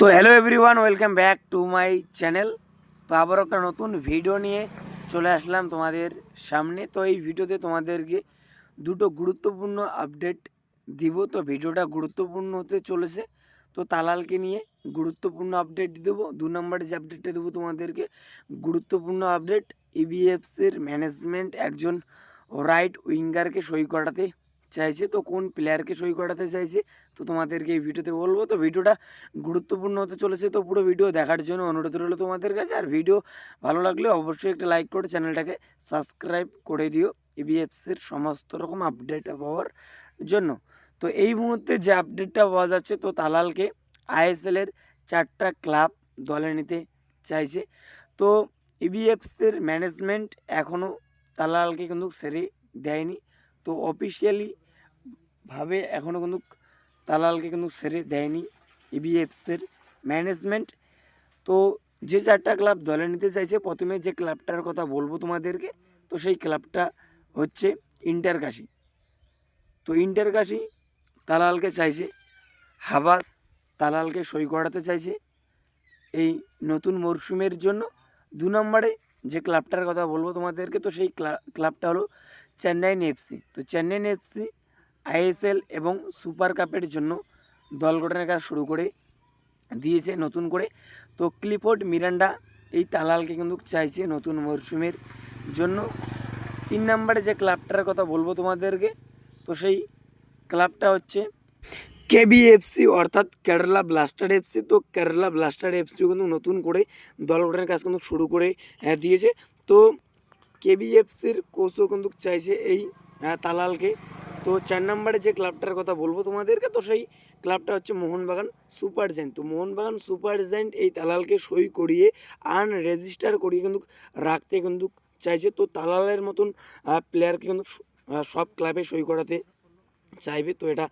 তো hello everyone welcome back to my channel তো আবার একটা নতুন ভিডিও নিয়ে চলে আসলাম তোমাদের সামনে। তো এই ভিডিওতে তোমাদেরকে দুটো গুরুত্বপূর্ণ আপডেট দিব। তো ভিডিওটা গুরুত্বপূর্ণ হতে চলেছে। তো তালালকে নিয়ে গুরুত্বপূর্ণ আপডেট দেবো। দু নম্বরে যে আপডেটটা দেবো তোমাদেরকে, গুরুত্বপূর্ণ আপডেট ইবিএফসির ম্যানেজমেন্ট একজন রাইট উইঙ্গারকে সই করাতে চাইছে, তো কোন প্লেয়ারকে সই করাতে চাইছে, তো তোমাদেরকে এই ভিডিওতে বলব। তো ভিডিওটা গুরুত্বপূর্ণ হতে চলেছে, তো পুরো ভিডিও দেখার জন্য অনুরোধ রইল তোমাদের কাছে। আর ভিডিও ভালো লাগলে অবশ্যই একটা লাইক করে চ্যানেলটাকে সাবস্ক্রাইব করে দিও ইবিএফসির সমস্ত রকম আপডেট পাওয়ার জন্য। তো এই মুহূর্তে যে আপডেটটা পাওয়া যাচ্ছে, তো তালালকে আইএসএলের চারটা ক্লাব দলে নিতে চাইছে। তো ইবিএফসির ম্যানেজমেন্ট এখনও তালালকে কিন্তু সেরে দেয়নি। তো অফিসিয়ালি ভাবে এখনও কিন্তু তালালকে কিন্তু সেরে দেয়নি ইবিএফসির ম্যানেজমেন্ট তো যে চারটা ক্লাব দলে নিতে চাইছে, প্রথমে যে ক্লাবটার কথা বলব তোমাদেরকে, তো সেই ক্লাবটা হচ্ছে ইন্টার কাশি তো ইন্টার কাশি তালালকে চাইছে, হাবাস তালালকে সই করাতে চাইছে এই নতুন মরশুমের জন্য। দু নম্বরে যে ক্লাবটার কথা বলব তোমাদেরকে, তো সেই ক্লা- ক্লাবটা হলো চেন্নাইন এফসি তো চেন্নাইন এফসি আইএসএল এবং সুপার কাপের জন্য দল গঠনের কাজ শুরু করে দিয়েছে নতুন করে। তো ক্লিফোর্ড মিরান্ডা এই তালালকে কিন্তু চাইছে নতুন মরশুমের জন্য। তিন নম্বরে যে ক্লাবটার কথা বলব তোমাদেরকে তো সেই ক্লাবটা হচ্ছে কেবিএফসি অর্থাৎ কেরালা ব্লাস্টার এফসি। তো কেরালা ব্লাস্টার এফসিও কিন্তু নতুন করে দল গঠনের কাজ কিন্তু শুরু করে আহ, দিয়েছে। তো কেবিএফসির কোচও কিন্তু চাইছে এই আহ, তালালকে। তো চার নম্বরে যে ক্লাবটার কথা বলব তোমাদেরকে, তো সেই ক্লাবটা হচ্ছে মোহনবাগান সুপার জায়েন্ট তো মোহনবাগান সুপার জায়েন্ট এই তালালকে সই করিয়ে আন রেজিস্টার করিয়ে কিন্তু রাখতে কিন্তু চাইছে। তো তালালের মতন প্লেয়ারকে কিন্তু সব ক্লাবে সই করাতে চাইবে। তো এটা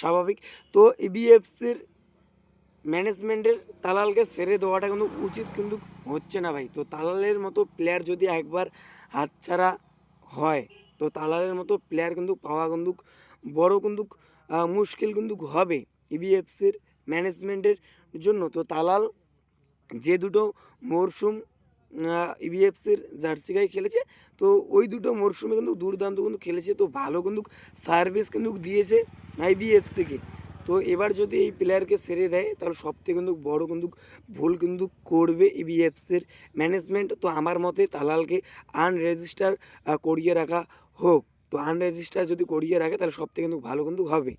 স্বাভাবিক। তো ইবিএফসির ম্যানেজমেন্টের তালালকে সেরে দেওয়াটা কিন্তু উচিত কিন্তু হচ্ছে না ভাই। তো তালালের মতো প্লেয়ার যদি একবার হাতছাড়া হয় তো তালালের মতো প্লেয়ার কিন্তু পাওয়া কিন্তু বড় কিন্তু মুশকিল কিন্তু হবে ইবিএফসির ম্যানেজমেন্টের জন্য। তো তালাল যে দুটো মরশুম ইবিএফসির জার্সি গায়ে খেলেছে, তো ওই দুটো মরশুমে কিন্তু দুর্দান্ত কিন্তু খেলেছে, তো ভালো কিন্তু সার্ভিস কিন্তু দিয়েছে আইবিএফসিকে তো এবার যদি এই প্লেয়ারকে সেরে দেয়, তাহলে সবথেকে কিন্তু বড় কিন্তু ভুল কিন্তু করবে ইবিএফসির ম্যানেজমেন্ট তো আমার মতে তালালকে আনরেজিস্টার করিয়ে রাখা হোক, তো আনরেজিস্টার যদি করিয়ে রাখে, তাহলে সব থেকে কিন্তু ভালো কিন্তু হবে।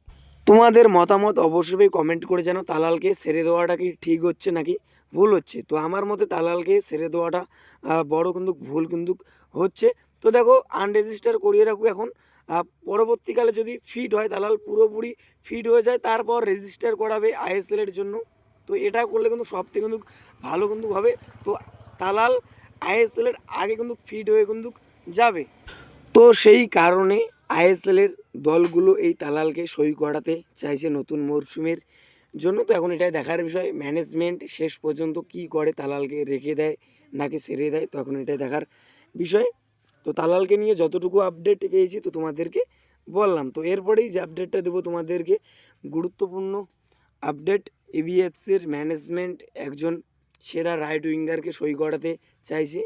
তোমাদের মতামত অবশ্যই কমেন্ট করে জানো, তালালকে সেরে দেওয়াটা কি ঠিক হচ্ছে নাকি ভুল হচ্ছে? তো আমার মতে তালালকে সেরে দেওয়াটা বড় কিন্তু ভুল কিন্তু হচ্ছে। তো দেখো আনরেজিস্টার করিয়ে রাখুক এখন। পরবর্তীকালে যদি ফিট হয়, তালাল পুরোপুরি ফিট হয়ে যায়, তারপর রেজিস্টার করাবে আইএসএল এর জন্য। তো এটা করলে কিন্তু সব থেকে কিন্তু ভালো কিন্তু হবে। তো তালাল আইএসএল এর আগে কিন্তু ফিট হয়ে কিন্তু যাবে। তো সেই কারণে আইএসএল এর দলগুলো এই তালালকে সই করাতে চাইছে নতুন মরশুমের জন্য। তো এখন এটাই দেখার বিষয় ম্যানেজমেন্ট শেষ পর্যন্ত কি করে তালালকে রেখে দেয় নাকি সেরে দেয়, তো এখন এটাই দেখার বিষয়। তো তালালকে নিয়ে যতটুকু আপডেট পেয়েছি তো তোমাদেরকে বললাম। তো এরপরেই যে আপডেটটা দেবো তোমাদেরকে, গুরুত্বপূর্ণ আপডেট এবিএফসির ম্যানেজমেন্ট একজন সেরা রাইট উইঙ্গারকে সই করাতে চাইছে।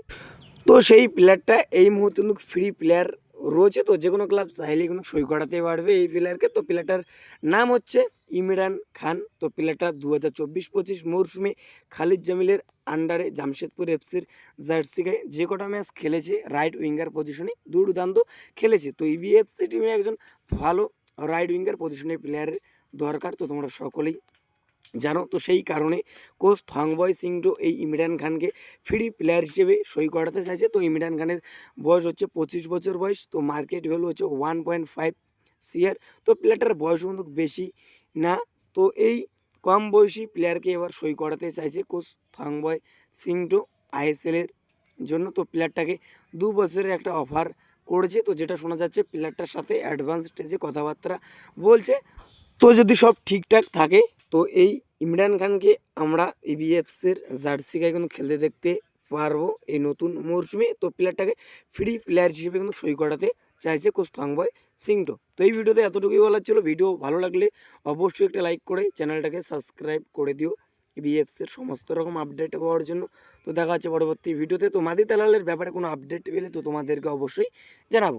তো সেই প্লেয়ারটা এই মুহূর্তে কিন্তু ফ্রি প্লেয়ার রয়েছে। তো যে কোনো ক্লাব চাইলে কিন্তু সই করাতে পারবে এই প্লেয়ারকে তো প্লেয়ারটার নাম হচ্ছে ইমরান খান। তো প্লেয়ারটা দু হাজার চব্বিশ পঁচিশ মরশুমে খালিদ জামিলের আন্ডারে জামশেদপুর এফসির জার্সি গায়ে যে কটা ম্যাচ খেলেছে রাইট উইঙ্গার পজিশনে দুর্দান্ত খেলেছে। তো ইবিএফসি টিমে একজন ভালো রাইট উইঙ্গার পজিশনে প্লেয়ারের দরকার। তো তোমরা সকলেই জানো? তো সেই কারণে কোচ থংবয় সিংটো এই ইমরান খানকে ফ্রি প্লেয়ার হিসেবে সই করাতে চাইছে। তো ইমরান খানের বয়স হচ্ছে পঁচিশ বছর বয়স, তো মার্কেট ভ্যালু হচ্ছে ওয়ান পয়েন্ট ফাইভ সিয়ার তো প্লেয়ারটার বয়স কিন্তু বেশি না। তো এই কম বয়সী প্লেয়ারকে এবার সই করাতে চাইছে কোচ থংবয় সিংটো আইএসএলের জন্য। তো প্লেয়ারটাকে দু বছরের একটা অফার করেছে, তো যেটা শোনা যাচ্ছে প্লেয়ারটার সাথে অ্যাডভান্স স্টেজে কথাবার্তা বলছে। তো যদি সব ঠিকঠাক থাকে তো এই ইমরান খানকে আমরা ইবিএফসির জার্সি গায়ে কিন্তু খেলতে দেখতে পারব এই নতুন মরশুমে। তো প্লেয়ারটাকে ফ্রি প্লেয়ার হিসেবে কিন্তু সই করাতে চাইছে কোচ থংবয় সিংটো। তো এই ভিডিওতে এতটুকুই বলার ছিল। ভিডিও ভালো লাগলে অবশ্যই একটা লাইক করে চ্যানেলটাকে সাবস্ক্রাইব করে দিও। বিএফসির সমস্ত রকম আপডেট পাওয়ার জন্য। তো দেখা হচ্ছে পরবর্তী ভিডিওতে। তো মাদি দালালের ব্যাপারে কোনো আপডেট পেলে তো তোমাদেরকে অবশ্যই জানাব।